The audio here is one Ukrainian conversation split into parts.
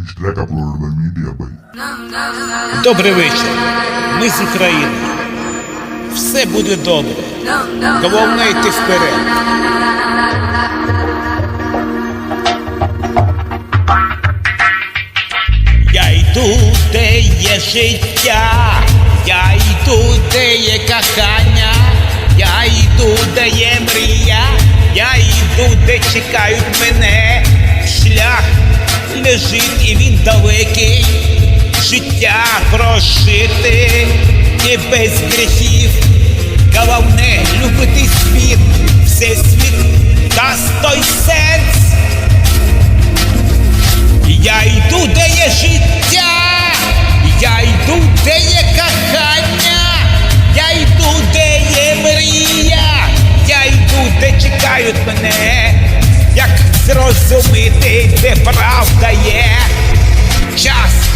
This track uploaded by Добрий вечір. Ми з України. Все буде добре. Головне йти вперед. Я йду, де є життя. Я йду, де є кохання. Я йду, де є мрія. Я йду, де чекають мене. Лежить і він далекий, життя прожити і без гріхів. Головне любити світ, все світ дасть той сенс.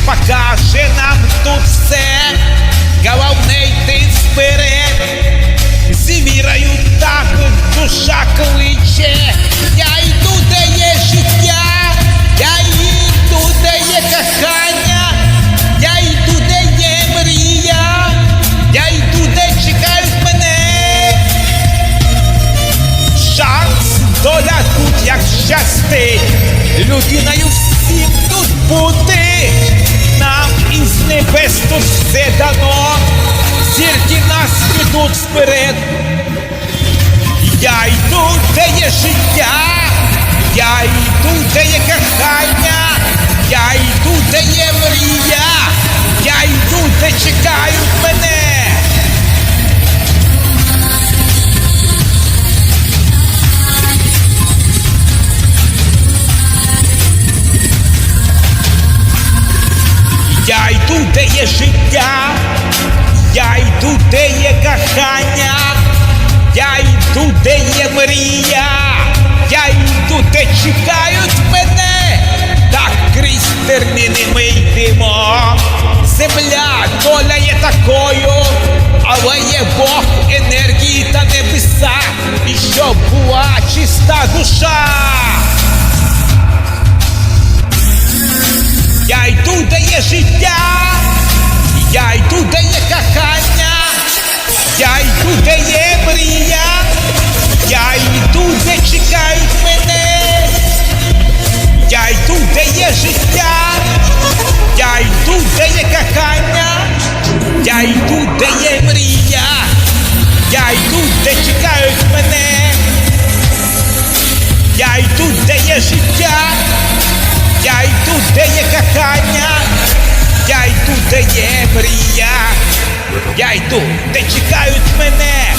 Покаже нам тут все, головне йти вперед. З вірою так душа кличе, я йду, де є життя, я йду, де є кохання, я йду, де є мрія, я йду, де чекають мене. Шанс, доля тут як щастить, людиною всім тут бути, небес все дано, зірки нас ведуть вперед. Я йду, де є життя, я йду, де є кохання, я йду, де є мрія, я йду, де чекають життя, я йду, де є кохання, я йду, де є мрія, я йду, де чекають мене, так крізь терміни ми йдемо. Земля, доля є такою, але є Бог, енергії та небеса, і щоб була чиста душа. Я йду, де є життя, я йду, де є де є мрія, я йду, де чекають мене,